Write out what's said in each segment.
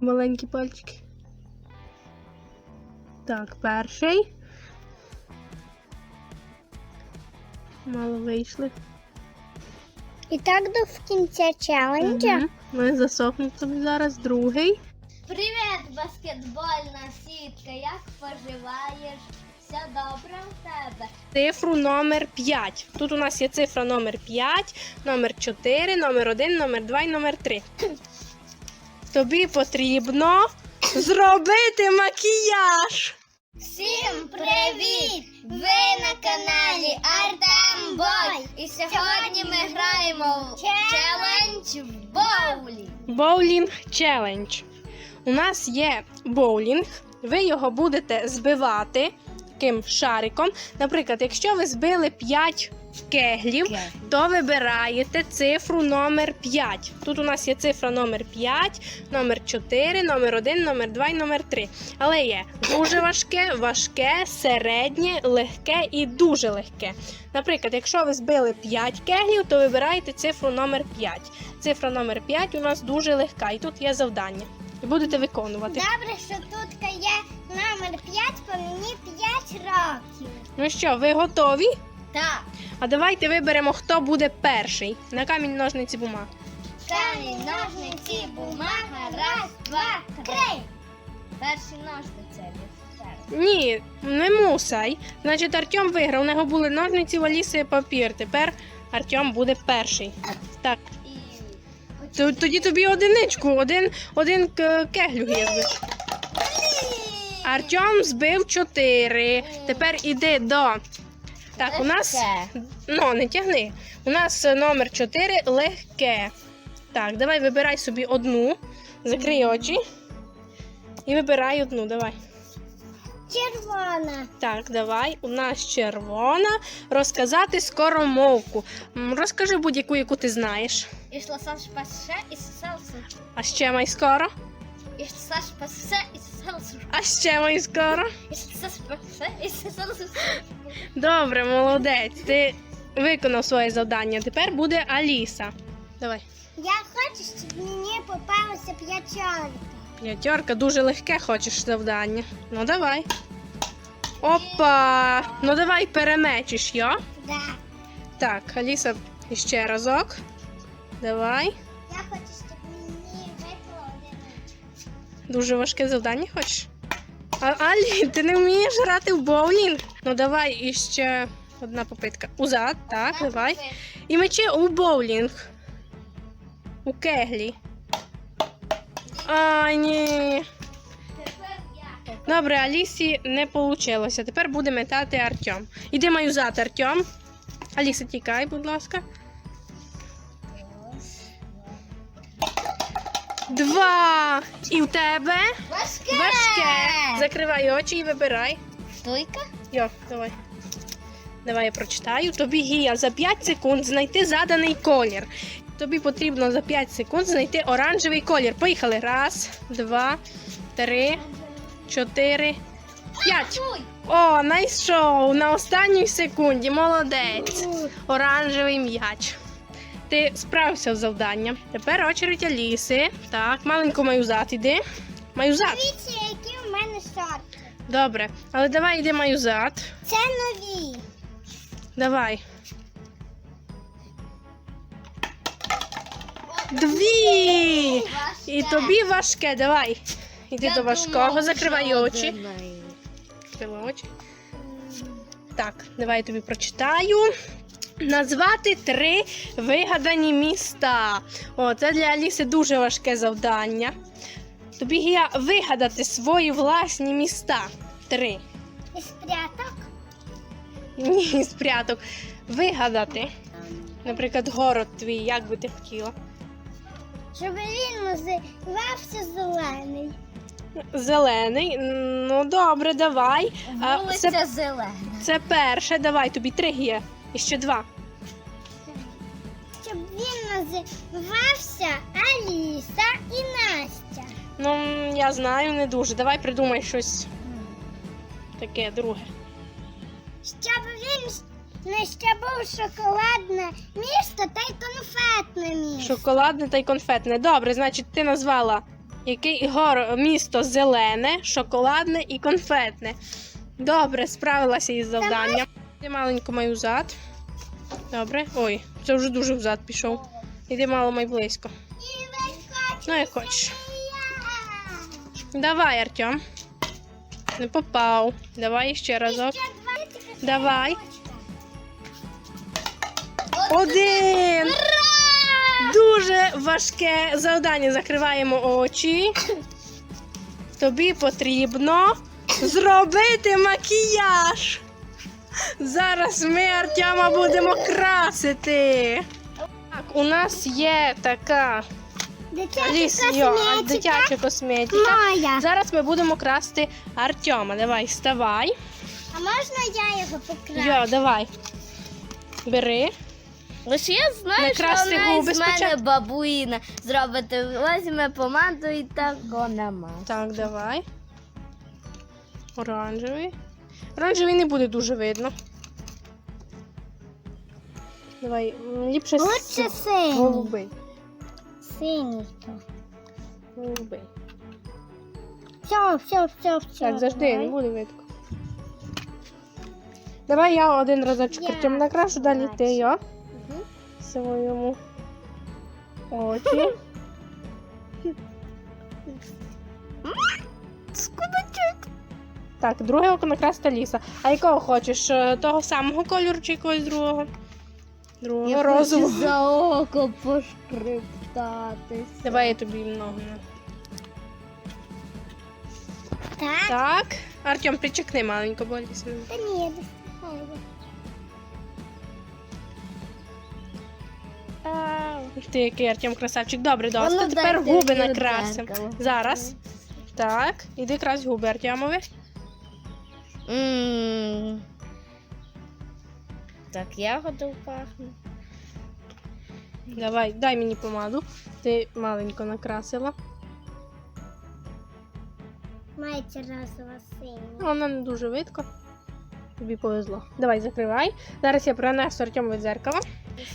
Маленькі пальчики. Так, перший. Мало вийшли. І так до кінця челенджа. Мгм. Ми засохнуть тобі зараз другий. Привіт, баскетбольна сітка. Як поживаєш? Все добре в тебе? Цифру номер 5. Тут у нас є цифра номер 5, номер 4, номер 1, номер 2 і номер 3. Тобі потрібно зробити макіяж. Всім привіт! Ви на каналі Артем Бой. І сьогодні ми граємо в челендж в боулі. Боулінг челендж. У нас є боулінг. Ви його будете збивати таким шариком. Наприклад, якщо ви збили 5 кеглів, то вибираєте цифру номер 5. Тут у нас є цифра номер 5, номер 4, номер 1, номер 2 і номер 3. Але є дуже важке, важке, середнє, легке і дуже легке. Наприклад, якщо ви збили 5 кеглів, то вибираєте цифру номер 5. Цифра номер 5 у нас дуже легка, і тут є завдання. І будете виконувати. Добре, що тут є номер 5, по мені 5 років. Ну що, ви готові? Так. А давайте виберемо, хто буде перший. На камінь ножниці бумага. Камінь, ножниці, бумага. Раз, два, три. Перші ножниці. Ні, не мусай. Значить, Артем виграв. У нього були ножниці, валіси, і папір. Тепер Артем буде перший. Так, тоді тобі одиничку, один, один к- кеглю збив. Артем збив чотири. Тепер іди до. Так, у нас. Ну, не тягни. У нас е, номер 4 легке. Так, давай вибирай собі одну. Закрий очі. І вибирай одну, давай. Червона. Так, давай. У нас червона. Розказати скоромовку. Розкажи будь-яку, яку ти знаєш. І сосав пасе, і сосав. А ще май скоро. І сосав пасе, і сосав. А ще май скоро. Добре, молодець. Ти виконав своє завдання. Тепер буде Аліса. Давай. Я хочу, щоб мені попалося п'ятерка. П'ятерка дуже легке хочеш завдання. Ну давай. Опа! Ну давай перемечиш йо. Да. Так, Аліса, ще разок. Давай. Я хочу, Дуже важке завдання хочеш? А, Алі, ти не вмієш грати в боулінг? Ну давай іще одна попитка. Узад, так, давай. І мечи у боулінг. У кеглі. А, ні. Добре, Алісі не вийшло. Тепер буде метати Артем. Іди маюзати, Артем. Аліса, тікай, будь ласка. Два. І в тебе Важке. важке. Закривай очі і вибирай. Стойка. Йо, давай. Давай я прочитаю. Тобі гія за 5 секунд знайти заданий колір. Тобі потрібно за 5 секунд знайти оранжевий колір. Поїхали. Раз, два, три, чотири, п'ять. О, знайшов на останній секунді. Молодець. Оранжевий м'яч. Ти справився з завданням. Тепер очередь Аліси. Так, маленько маюзат іди. Маюзат. Дивіться, які в мене шорти. Добре. Але давай йди маюзат. Це нові. Давай. Дві! І тобі важке, давай. Іди до важкого, закривай очі. Закривай очі. Так, давай я тобі прочитаю. Назвати три вигадані міста. О, це для Аліси дуже важке завдання. Тобі я вигадати свої власні міста. Три. І спряток. Ні, з пряток. Вигадати. Наприклад, город твій, як би ти хотіла? Щоб він називався зелений. Зелений. Ну добре, давай. Вулиця це, зелена. це перше, давай, тобі три є. І ще два. Щоб він називався Аліса і Настя. Ну, я знаю, не дуже. Давай придумай щось таке друге. Щоб він не ще був шоколадне місто та й конфетне місто. Шоколадне та й конфетне. Добре, значить, ти назвала Який гор... місто зелене, шоколадне і конфетне. Добре, справилася із завданням. Іди маленько маю взад. Добре. Ой, це вже дуже взад пішов. Іди мало май близько. Ну, як хочеш. Давай, Артем. Не попав. Давай ще разок. Давай. Один. Дуже важке завдання. Закриваємо очі. Тобі потрібно зробити макіяж. Зараз ми Артема будемо красити. Так, у нас є така Дитяча ліс, йо, косметика. дитяча косметика. Моя. Зараз ми будемо красти Артема. Давай, вставай. А можна я його покрашу? Йо, давай. Бери. Лише я знаю, Накрасти що вона губи з мене спочатку. бабуїна. Зробити возьме помаду і так нема. Так, давай. Оранжевий. Оранжевий не буде дуже видно. Давай, ліпше Лучше синій. голубий. Синій. то. Голубий. Все, все, все, все. Так, завжди не буде видно. Давай я один разочок Я Артем накрашу, далі ти йо. Мгм. Своєму очі. Так, друге око накрасти ліса. А якого хочеш? Е, Того самого кольору чи якогось другого? Другого розового. за око пошкриптатися. Давай я тобі много. Так? Так. Артем, причекни маленько, бо ліс. Та ні, я доставаю. Ух Ти який Артем красавчик. Добре, досить. Тепер губи накрасимо. Зараз. Так, іди крась губи Артемові. М. Так, ягода пахне. Давай, дай мені помаду. Ти маленько накрасила. Мається разова синя. Вона не дуже видко. Тобі повезло. Давай, закривай. Зараз я принесу Артему дзеркало.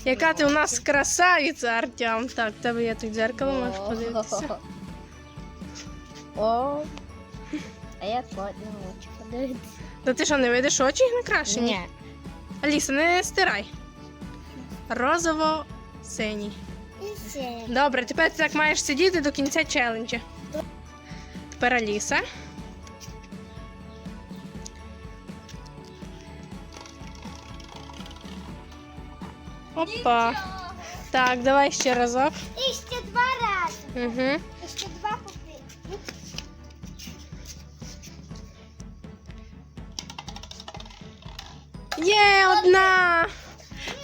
Яка ти у нас красавиця, Артем. Так, в тебе є тут дзеркало, можеш подивитися. О. А я кот не хочу подивитися. Та ти що, не видиш очі накрашені? Ні. Аліса, не стирай. Розово-синій. І. Добре, тепер ти так маєш сидіти до кінця челенджа. Тепер Аліса. Опа. Так, давай ще разок. І ще два рази. Угу.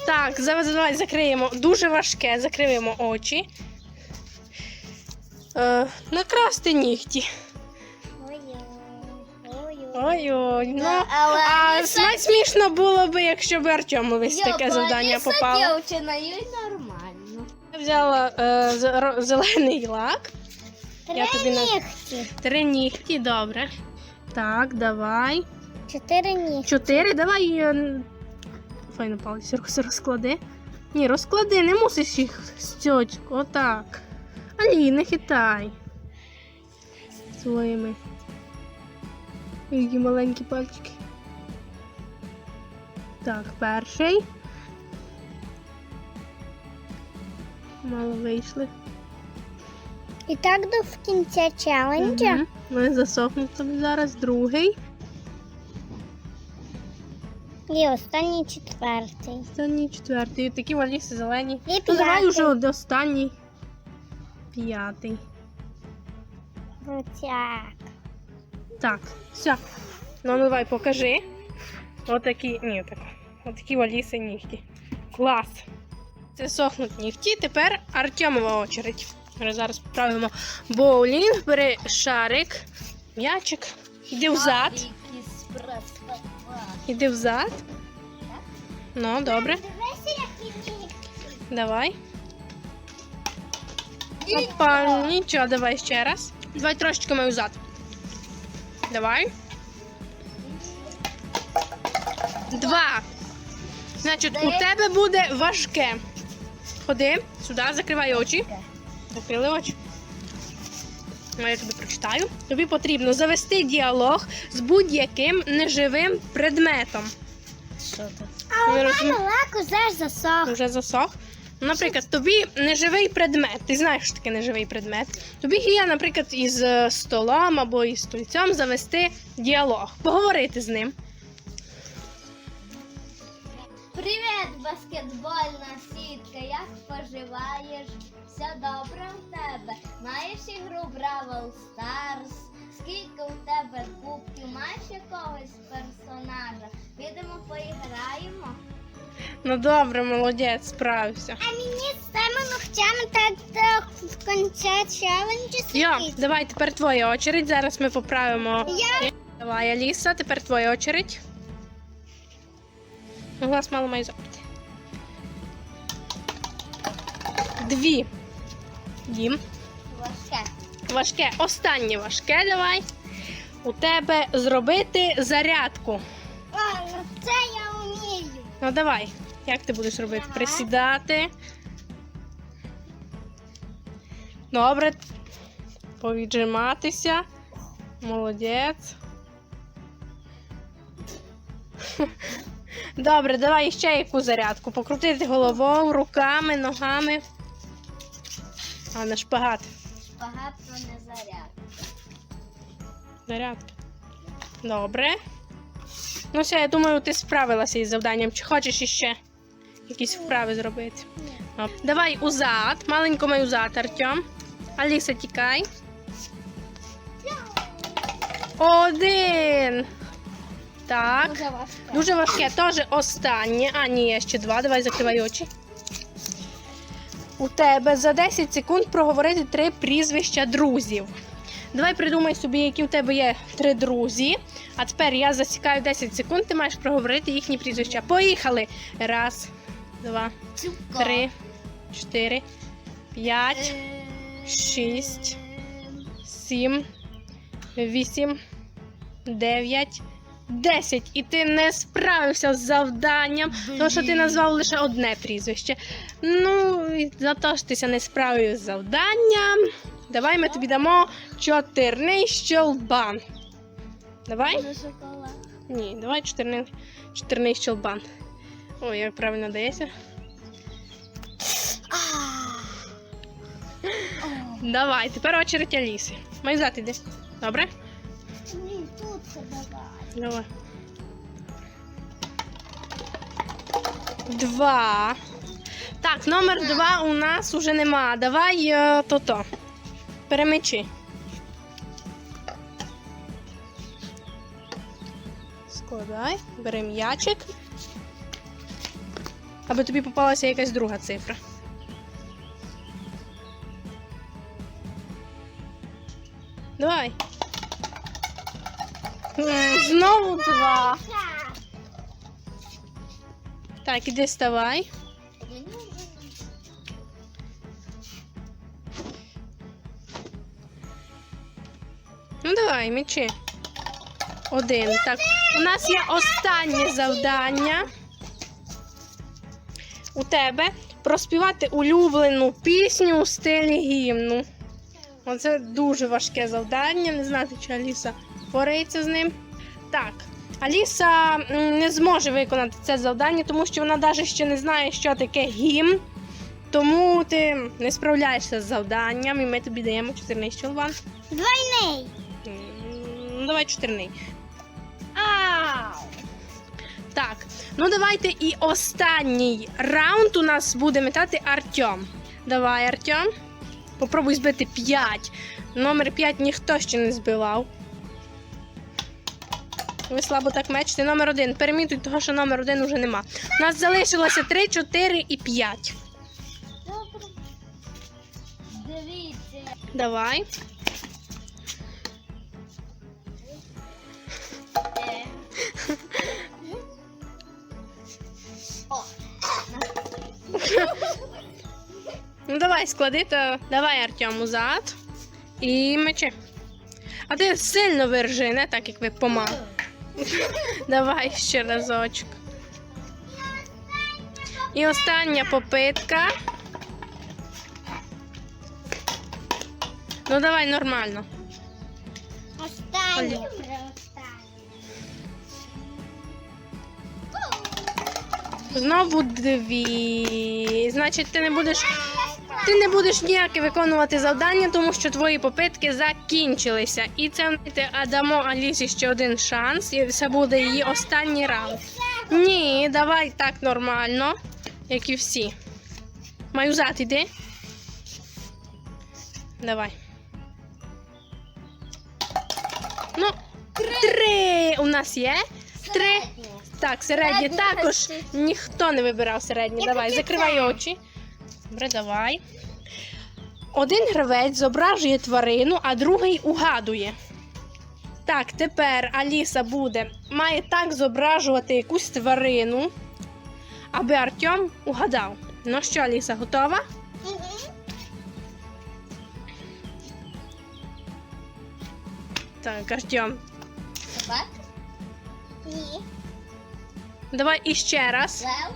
Так, зараз давай закриємо. Дуже важке. Закриємо очі. Е, накрасти нігті. Ой-ой. Ой-ой. Ну, але а Аліса- найсмішно було б, якщо б Артемович таке завдання попало. дівчина, їй нормально. Я взяла е, з- ро- зелений лак. Я Три тобі на- нігті. Три нігті, добре. Так, давай. Чотири нігті. Чотири, давай. е, н- Файно палець роз- розклади. Ні, розклади, не мусиш їх стьочку. Отак. Алі, не хитай. Своїми. Які маленькі пальчики. Так, перший. Мало вийшли. І так до кінця челенджа. Вони засохнуть тобі зараз. Другий. І останній четвертий. Останній четвертий. І Такі валіси зелені. І Ну давай п'ятий. уже от останній. П'ятий. Отак. Так, все. Ну, ну давай покажи. Отакі. Ні, так. Отакі валіси нігті. Клас. Це сохнуть нігті. Тепер Артемова очередь. Ми зараз правимо боулінг, бери шарик, м'ячик. Іди взад. Іди взад. Ну, добре. Давай. Опа, нічого, давай ще раз. Давай трошечки мою зад. Давай. Два. Значить, у тебе буде важке. Ходи сюди, закривай очі. Закрили очі. Я тобі прочитаю. Тобі потрібно завести діалог з будь-яким неживим предметом. Що це? А у мене лак уже засох. Вже засох. Наприклад, тобі неживий предмет. Ти знаєш, що таке неживий предмет. Тобі є, наприклад, із е, столом або із стільцем завести діалог, поговорити з ним. Привіт, баскетбольна сітка. Як поживаєш? Все добре в тебе? Маєш ігру Бравл Старс? Скільки у тебе кубків? Маєш якогось персонажа? Підемо поіграємо. Ну добре, молодець, справився. А мені з тими ногтями так в кінці челенджі Йо, давай тепер твоя очередь. Зараз ми поправимо. Я Давай, Аліса, тепер твоя очередь. Ну, Глаз мало має запити. Дві. Дім. Важке. Важке. Останнє важке давай. У тебе зробити зарядку. О, ну це я вмію. Ну давай. Як ти будеш робити? Давай. Присідати. Добре. Повіджиматися. Молодець. Добре, давай ще яку зарядку. Покрутити головою, руками, ногами. А на шпагат. Шпагат то не заряд. Зарядка. Добре. Ну все, я думаю, ти справилася із завданням. Чи хочеш іще якісь вправи зробити? Оп. Давай узад. Маленько май узад, Артем. Аліса, тікай. Один. Так. Дуже важке. Дуже важке. Теж останнє. А, ні, є ще два. Давай закривай очі. У тебе за 10 секунд проговорити три прізвища друзів. Давай придумай собі, які в тебе є три друзі. А тепер я засікаю 10 секунд, ти маєш проговорити їхні прізвища. Поїхали! Раз, два, три, чотири, п'ять, шість. сім, вісім, дев'ять, десять. І ти не справився з завданням, тому що ти назвав лише одне прізвище. Ну, і за те, що ти ся не справив з завданням. Давай ми тобі дамо чотирний щолбан. Давай? Ні, давай чотирний, чотирний щолбан. Ой, як правильно дається. Давай, тепер очередь Аліси. Майзат іди. Добре? Давай. Два. Так, номер два у нас уже нема. Давай е, то-то. Перемичи. Складай, бери м'ячик. Аби тобі попалася якась друга цифра. Знову два. Так. Іди ставай. Ну давай, мечи. Один. Так, у нас є останнє завдання. У тебе проспівати улюблену пісню у стилі гімну. Оце дуже важке завдання. Не знати, чи Аліса впорається з ним. Так, Аліса не зможе виконати це завдання, тому що вона навіть ще не знає, що таке гімн. Тому ти не справляєшся з завданням, і ми тобі даємо 14 щелбан. Двойний. Ну, давай чотирний. Ау! Так, ну давайте і останній раунд у нас буде метати Артем. Давай, Артем. Попробуй збити 5. Номер 5 ніхто ще не збивав. Ви слабо так мечите. Номер один. Перемітуй того, що номер один уже нема. У нас залишилося 3, 4 і 5. Дивіться. Давай. Ну давай, склади то. Давай, Артем, назад. І мечи. А ти сильно вержи, не так, як ви помали. Давай ще разочок. І остання попитка. Ну давай нормально. Останнє. Знову дві. Значить, ти не будеш. Ти не будеш ніяке виконувати завдання, тому що твої попитки закінчилися. І це а дамо Алісі ще один шанс, і це буде її останній раунд. Ні, давай так нормально, як і всі. Маюзат, іди. Давай. Ну, три у нас є. Три. Так, середні також ніхто не вибирав середні. Давай, закривай очі. Добре, давай. Один гравець зображує тварину, а другий угадує. Так, тепер Аліса буде, має так зображувати якусь тварину, аби Артем угадав. Ну що, Аліса, готова? Так, Артем. Собак? Ні. Давай іще раз. Лев?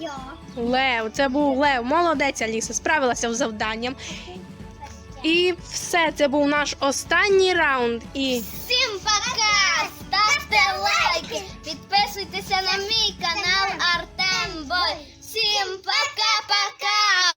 Йо. Лев, це був Лев. Молодець, Аліса, справилася з завданням. І все, це був наш останній раунд. І Всім пока! Ставте лайки! Підписуйтеся на мій канал Артем Бой. Всім пока-пока!